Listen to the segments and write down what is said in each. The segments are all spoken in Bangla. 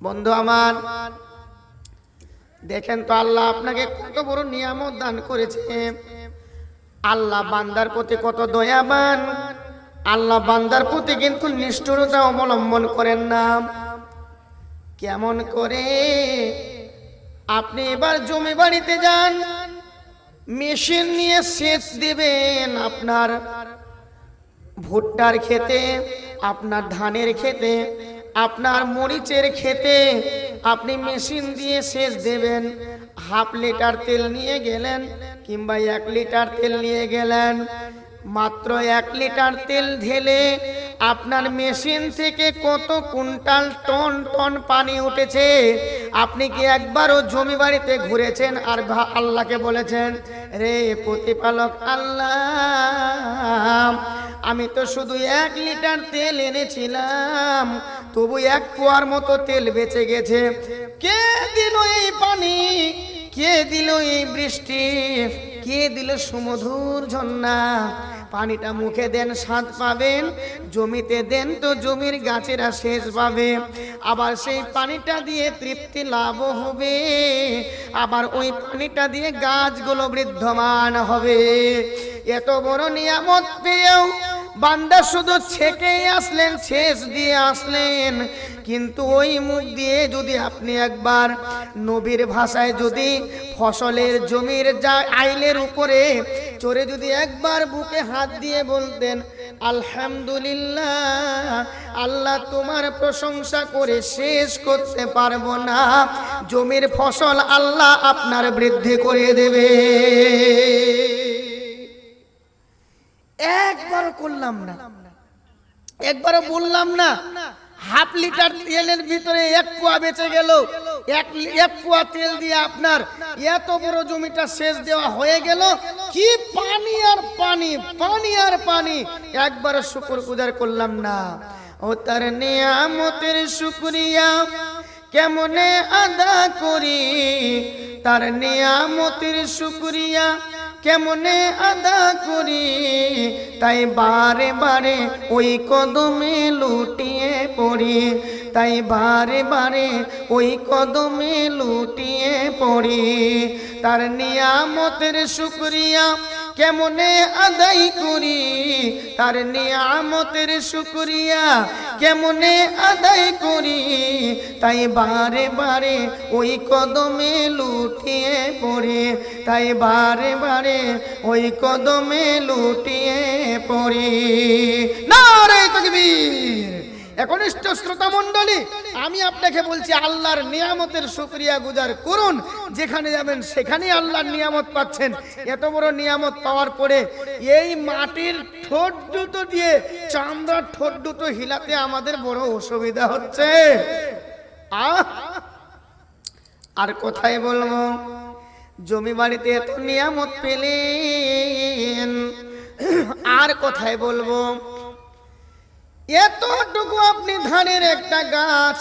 বন্ধু আমার, দেখেন তো আল্লাহ আপনাকে কত বড় নিয়ামত দান করেছে। আল্লাহ বান্দার প্রতি কত দয়াবান, আল্লাহ বান্দার প্রতি কিন্তু নিষ্ঠুরতা অবলম্বন করেন না। কেমন করে? আপনি এবার জমি বাড়িতে যান, মেশিন নিয়ে সেচ দিবেন আপনার ভুট্টার খেতে, আপনার ধানের খেতে আপনার মরিচের খেতে আপনি মেশিন দিয়ে সেচ দেবেন। হাফ লিটার তেল নিয়ে গেলেন কিংবা এক লিটার তেল নিয়ে গেলেন। মাত্র এক লিটার তেল ঢেলে আপনার মেশিন থেকে কত কুইন্টাল টন টন পানি উঠেছে? আপনি কি একবারও জমি বাড়িতে ঘুরেছেন আর আল্লাহকে বলেছেন, রে প্রতিপালক আল্লাহ, আমি তো শুধু এক লিটার তেল এনেছিলাম। তবু এক কুয়ার মতো তেল বেঁচে গেছে। কে দিল এই পানি? কে দিল এই বৃষ্টি? কে দিল সুমধুর ঝর্ণা? পানিটা মুখে দেন, স্বাদ পাবেন। জমিতে দেন তো জমির গাছেরা শেষ পাবে। আবার সেই পানিটা দিয়ে তৃপ্তি লাভ হবে। আবার ওই পানিটা দিয়ে গাছগুলো বৃদ্ধমান হবে। এত বড় নিয়ামত পেয়েও বান্দা শুধু ছেকেই আসলেন শেষ দিয়ে আসলেন। কিন্তু ওই মুখ দিয়ে যদি আপনি একবার নবীর ভাষায় যদি ফসলের জমির যা আইলের উপরে চড়ে যদি একবার বুকে হাত দিয়ে বলতেন, আলহামদুলিল্লাহ, আল্লাহ তোমার প্রশংসা করে শেষ করতে পারব না। জমির ফসল আল্লাহ আপনার বৃদ্ধি করে দেবে। একবারও করলাম না। একবারও বললাম না। হাফ লিটার তেলের ভিতরে এক কুয়া বেঁচে গেল। এক এক কুয়া তেল দিয়ে আপনার এত বড় জমিটা সেচ দেওয়া হয়ে গেল। কি পানি আর পানি পানি আর পানি। একবারও শুকুর গুজার করলাম না। ও তার নিয়ামতের শুক্রিয়া কেমনে আদা করি? তার নিয়ামতের শুক্রিয়া কেমনে আদা করি? তাই বারে বারে ওই কদমে লুটিয়ে পড়ি। তাই বারে বারে ওই কদমে লুটিয়ে পড়ি। তার নিয়ামতের শুক্রিয়া কেমনে আদায় করি? তার নিয়ামতের শুক্রিয়া কেমনে আদায় করি? তাই বারে বারে ওই কদমে লুটিয়ে পড়ে। তাই বারে বারে ওই কদমে লুটিয়ে পড়ে। না রে তকবীর! একনিষ্ঠ শ্রোতা মণ্ডলী, আমি আপনাকে বলছি, আল্লাহর নিয়ামতের শুক্রিয়া গুজার করুন। যেখানে যাবেন, সেখানেই আল্লাহর নিয়ামত পাচ্ছেন। এত বড় নিয়ামত পাওয়ার পরে এই মাটির ঠোঁট দুটো দিয়ে, চামড়ার ঠোঁট দুটো হিলাতে আমাদের বড় অসুবিধা হচ্ছে। আহ! আর কোথায় বলব? জমি বাড়িতে এত নিয়ামত পেলেন। আর কোথায় বলব? এতটুকু আপনি ধানের একটা গাছ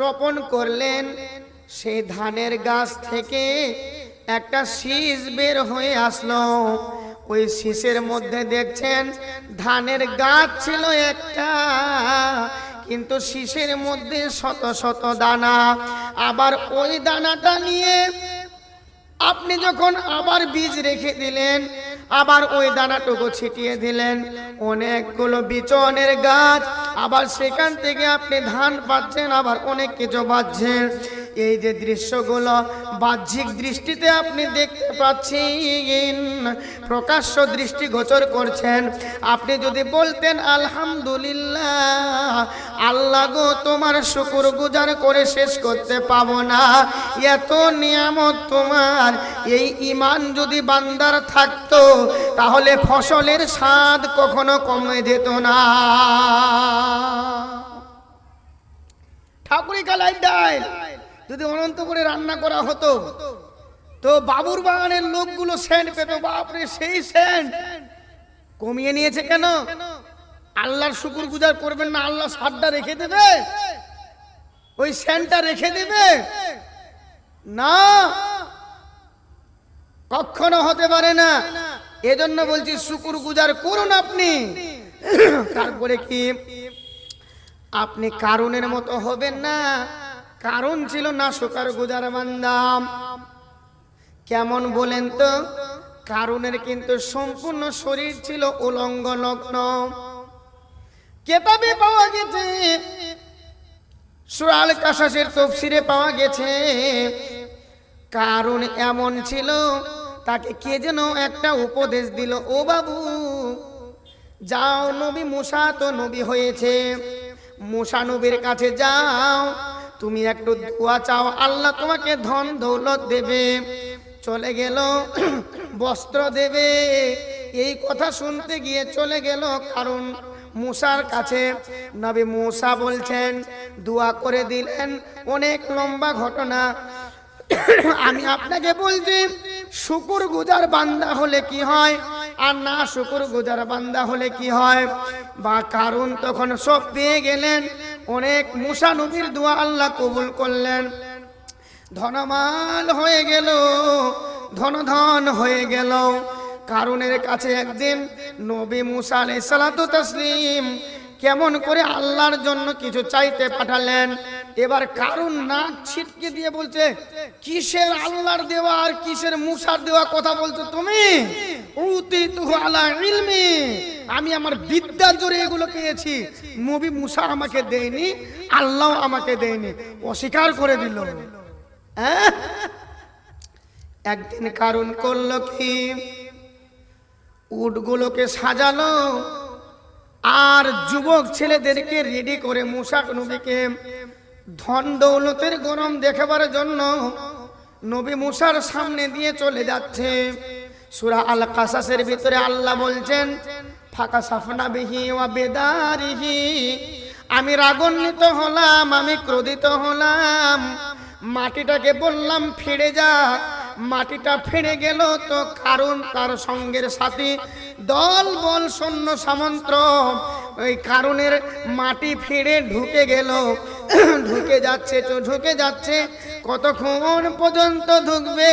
রোপণ করলেন, সেই ধানের গাছ থেকে একটা শীষ বের হয়ে আসলো। ওই শীষের মধ্যে দেখছেন, ধানের গাছ ছিল একটা, কিন্তু শীষের মধ্যে শত শত দানা। আবার ওই দানাটা নিয়ে আপনি যখন আবার বীজ রেখে দিলেন আবার ওই দানাটুকু ছিটিয়ে দিলেন। অনেকগুলো বিচনের গাছ, আবার সেখান থেকে আপনি ধান পাচ্ছেন, আবার অনেক কিছু পাচ্ছেন। এই যে দৃশ্যগুলো বাহ্যিক দৃষ্টিতে আপনি দেখতে পাচ্ছেন, প্রকাশ্য দৃষ্টি গোচর করছেন। আপনি যদি বলতেন, আলহামদুলিল্লাহ, আল্লাহ গো, তোমার শুকুর গুজার করে শেষ করতে পাবো না। এত নিয়ামত তোমার। এই ইমান যদি বান্দার থাকতো, তাহলে ফসলের স্বাদ কখনো কমে যেত না। ঠাকুরি কালাই ডাল যদি অনন্ত করে রান্না করা হতো, তো বাবুর বাগানের লোকগুলো সেন্ট পেত, বাপরে, সেই সেন্ট কমিয়ে নিয়েছে কেন? আল্লাহর শুকুর গুজার করবেন না, আল্লাহ সারটা রেখে দেবে? ওই সেন্টটা রেখে দেবে? না, কখনো হতে পারে না। এজন্য বলছি, শুকুর গুজার করুন আপনি। তারপরে কি? আপনি কারণের মতো হবেন না। কারণ ছিল না শোকার গুজার বান্দাম কেমন বলেন তো? কারণের কিন্তু সম্পূর্ণ শরীর ছিল উলঙ্গ লগ্ন। কেতাবে পাওয়া গেছে? সুরাল কাসাসের তফসিরে পাওয়া গেছে। কারণ এমন ছিল, তাকে কে যেন একটা উপদেশ দিল, ও বাবু, যাও নবী মুসা তো নবী হয়েছে। মুসা নবীর কাছে যাও তুমি একটু দোয়া চাও, আল্লাহ তোমাকে ধন দৌলত দেবে। চলে গেল, বস্ত্র দেবে। এই কথা শুনতে গিয়ে চলে গেল কারণ মুসার কাছে। নবী মুসা বলছেন, দোয়া করে দিলেন, অনেক লম্বা ঘটনা। আমি আপনাকে বলছি, শুকুর গুজার বান্দা হলে কি হয় আর না শুকুর গুজার বান্দা হলে কি হয়? বা কারণ তখন সব পেয়ে গেলেন অনেক মুসা নবীর দোয়া আল্লাহ কবুল করলেন। ধনমাল হয়ে গেল ধন ধন হয়ে গেল। কারণের কাছে একদিন নবী মুসা আলাই সালাতু তসলিম কেমন করে আল্লাহর জন্য কিছু চাইতে পাঠালেন। এবার কারণ নাক ছিটকে দিয়ে বলছে, কিসের আল্লাহর দেওয়া আর কিসের মুসার দেওয়া কথা বলছো তুমি? আমি আমার বিদ্যার জোরে এগুলো পেয়েছি নবী মুসা আমাকে দেয়নি, আল্লাহ আমাকে দেয়নি। অস্বীকার করে দিল। হ্যাঁ? একদিন কারণ করল কি? উটগুলোকে সাজালো। আর যুবক ছেলেদেরকে রেডি করে মুসাক নবীকে ধন দৌলতের গরম দেখাবার জন্য নবী মুসার সামনে দিয়ে চলে যাচ্ছে। সুরা আল কাসাসের ভিতরে আল্লাহ বলছেন, ফাঁকা সাফনা বিহি ওয়া বেদারিহি। আমি রাগান্বিত হলাম, আমি ক্রোধিত হলাম। মাটিটাকে বললাম, ফিরে যা। মাটিটা ফিরে গেল তো কারণ তার সঙ্গের সাথে দল বল সৈন্য সামন্ত ওই কারণের মাটি ফিরে ঢুকে গেল। ঢুকে যাচ্ছে, তো ঢুকে যাচ্ছে। কতক্ষণ পর্যন্ত ঢুকবে?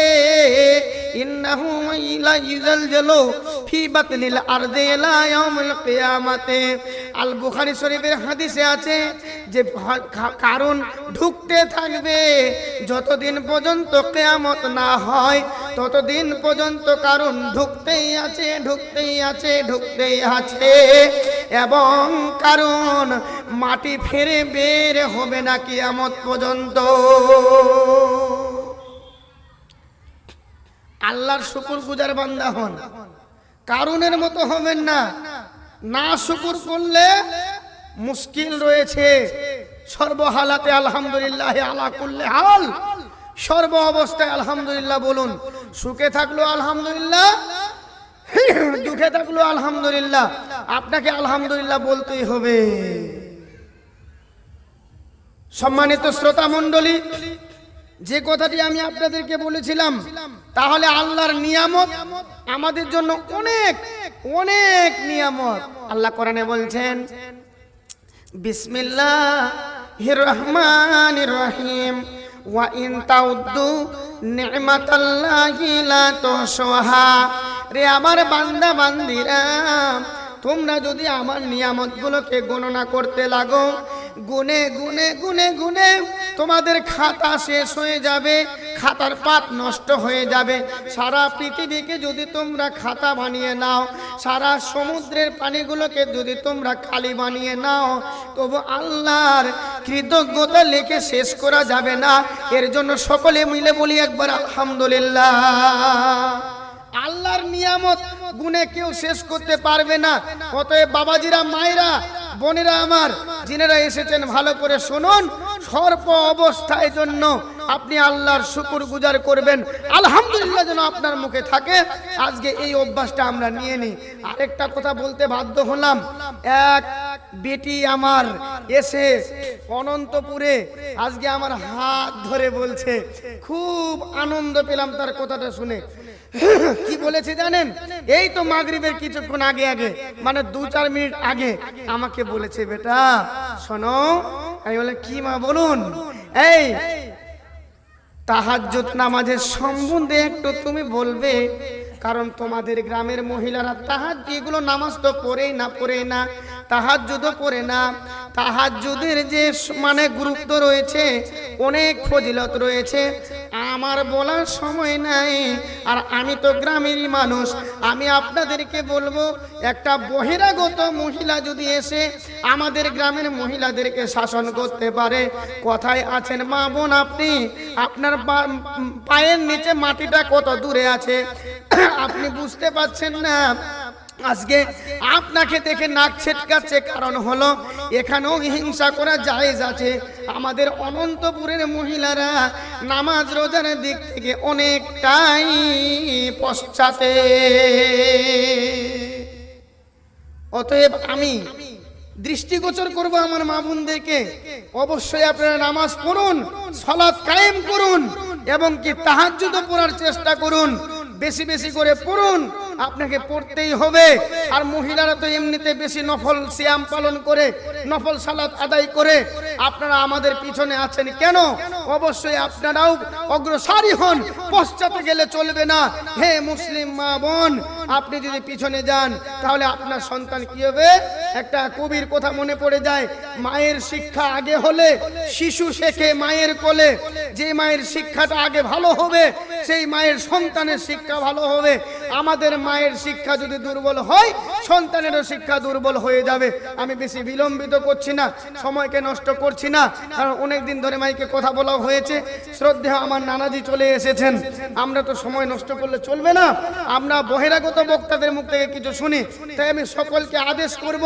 শরীফের আছে যে কারণ ঢুকতে থাকবে, যতদিন পর্যন্ত কেয়ামত না হয় ততদিন পর্যন্ত কারণ ঢুকতেই আছে ঢুকতেই আছে ঢুকতেই আছে। এবং কারণ মাটি ফেরে বের হবে না কিয়ামত পর্যন্ত। আল্লাহর শুকুর গুজার বান্দা হন। কারণের মতো হবেন না। না শুকুর করলে মুশকিল রয়েছে। সর্বহালাতে আলহামদুলিল্লাহ আলা করলে হাল। সর্ব অবস্থায় আলহামদুলিল্লাহ বলুন সুখে থাকল আলহামদুলিল্লাহ, দুঃখে থাকল আলহামদুলিল্লাহ। আপনাকে আলহামদুলিল্লাহ বলতেই হবে। সম্মানিত শ্রোতা মণ্ডলী, যে কথাটি আমি আপনাদেরকে বলেছিলাম, তাহলে আল্লাহর নিয়ামত আমাদের জন্য অনেক অনেক নিয়ামত। আল্লাহ কোরআনে বলছেন, বিসমিল্লাহির রহমানির রহিম। আমার তোমরা যদি আমার নিয়ামতগুলোকে গণনা করতে লাগো, গুনে গুনে গুনে গুনে তোমাদের খাতা শেষ হয়ে যাবে, খাতার পাত নষ্ট হয়ে যাবে। সারা পৃথিবীকে যদি তোমরা খাতা বানিয়ে নাও, সারা সমুদ্রের পানিগুলোকে যদি তোমরা খালি বানিয়ে নাও, তবু আল্লাহর কৃতজ্ঞতা লেখে শেষ করা যাবে না। এর জন্য সকলে মিলে বলি একবার আলহামদুলিল্লাহ। আল্লাহর নিয়ামত গুনে কেউ শেষ করতে পারবে না। অতএব বাবাজিরা, মায়েরা, বোনেরা আমার, যিনারা এসেছেন, ভালো করে শুনুন। সর্ব অবস্থায় জন্য আপনি আল্লাহর শুকুর গুজার করবেন। আলহামদুলিল্লাহ যেন আপনার মুখে থাকে। আজকে এই অভ্যাসটা আমরা নিয়ে নিই। আরেকটা কথা বলতে বাধ্য হলাম। এক বেটি আমার এসে অনন্তপুরে আজকে আমার হাত ধরে বলছে, খুব আনন্দ পেলাম তার কথাটা শুনে। কি বলেছে জানেন? এই তো মাগরিবের কিছুক্ষণ আগে আগে মানে দু চার মিনিট আগে আমাকে বলেছে, বেটা, শোনো, আমি বলে কি মা, বলুন? এই, তাহাজ্জুদ নামাজের সম্বন্ধে একটু তুমি বলবে, কারণ তোমাদের গ্রামের মহিলারা তাহাজ এগুলো নামাজ তো পড়েই না পড়েই না। তাহাজ্জুদও করে না। তাহাজ্জুদের যে মানে গুরুত্ব রয়েছে, অনেক ফজিলত রয়েছে। আমার বলার সময় নাই। আর আমি তো গ্রামেরই মানুষ। আমি আপনাদেরকে বলব, একটা বহিরাগত মহিলা যদি এসে আমাদের গ্রামের মহিলাদেরকে শাসন করতে পারে, কথায় আছেন, মা বোন, আপনি, আপনার পায়ের নিচে মাটিটা কত দূরে আছে? আপনি বুঝতে পারছেন না। আজকে আপনাকে দেখে নাক ছেটকাচ্ছে। কারণ হলো, এখানেও হিংসা করা জায়েজ আছে। আমাদের অনন্তপুরের মহিলারা নামাজ রোজার দিক থেকে অনেকটাই পশ্চাতে। অতএব আমি দৃষ্টিগোচর করব আমার মা বোনদেরকে। অবশ্যই আপনারা নামাজ পড়ুন সলাৎ কায়েম করুন, এবং কি তাহাজ্জুদ পড়ার চেষ্টা করুন, বেশি বেশি করে পড়ুন আপনাকে পড়তেই হবে। আর মহিলারা তো এমনিতে বেশি নফল সিয়াম পালন করে, নফল সালাত আদায় করে। আপনারা আমাদের পিছনে আছেন কেন? অবশ্যই আপনারাও অগ্রসারী হন, পশ্চাতে গেলে চলবে না। হে মুসলিম মা বোন, আপনি যদি পিছনে যান, তাহলে আপনার সন্তান কি হবে? একটা কবির কথা মনে পড়ে যায়, মায়ের শিক্ষা আগে হলে, শিশু শেখে মায়ের কোলে। যে মায়ের শিক্ষাটা আগে ভালো হবে, সেই মায়ের সন্তানের শিক্ষা ভালো হবে। আমাদের মায়ের শিক্ষা যদি দুর্বল হয়, সন্তানেরও শিক্ষা দুর্বল হয়ে যাবে। আমি বেশি বিলম্বিত করছি না, সময়কে নষ্ট করছি না, কারণ অনেক দিন ধরে মাইকে কথা বলা হয়েছে শ্রদ্ধা আমার নানাজি চলে এসেছেন। আমরা তো সময় নষ্ট করলে চলবে না, আমরা বহিরাগত বক্তাদের মুখ থেকে কিছু শুনি, তাই আমি সকলকে আদেশ করব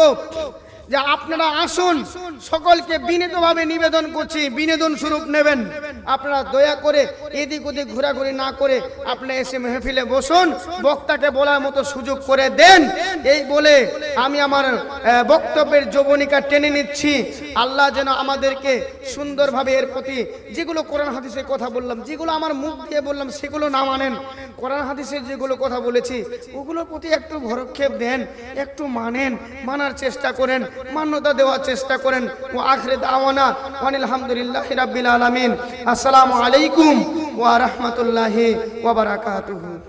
যে আপনারা আসুন, সকলকে বিনীতভাবে নিবেদন করছি, বিনোদন স্বরূপ নেবেন। আপনারা দয়া করে এদিক ওদিক ঘোরাঘুরি না করে আপনারা এসে মেহফিলে বসুন, বক্তাকে বলার মতো সুযোগ করে দেন। এই বলে আমি আমার বক্তব্যের যৌবনিকা টেনে নিচ্ছি। আল্লাহ যেন আমাদেরকে সুন্দরভাবে এর প্রতি যেগুলো কোরআন হাদিসের কথা বললাম, যেগুলো আমার মুখ দিয়ে বললাম, সেগুলো না মানেন। কোরআন হাদিসের যেগুলো কথা বলেছি, ওগুলোর প্রতি একটু ভরক্ষেপ দেন, একটু মানেন, মানার চেষ্টা করেন, মান্যতা দেওয়ার চেষ্টা করেন। ও আখরে দাওয়ানা আনিল হামদুলিল্লাহ রাব্বিল আলামিন। আসসালামু আলাইকুম ওয়া রাহমাতুল্লাহি ওয়া বারাকাতুহু।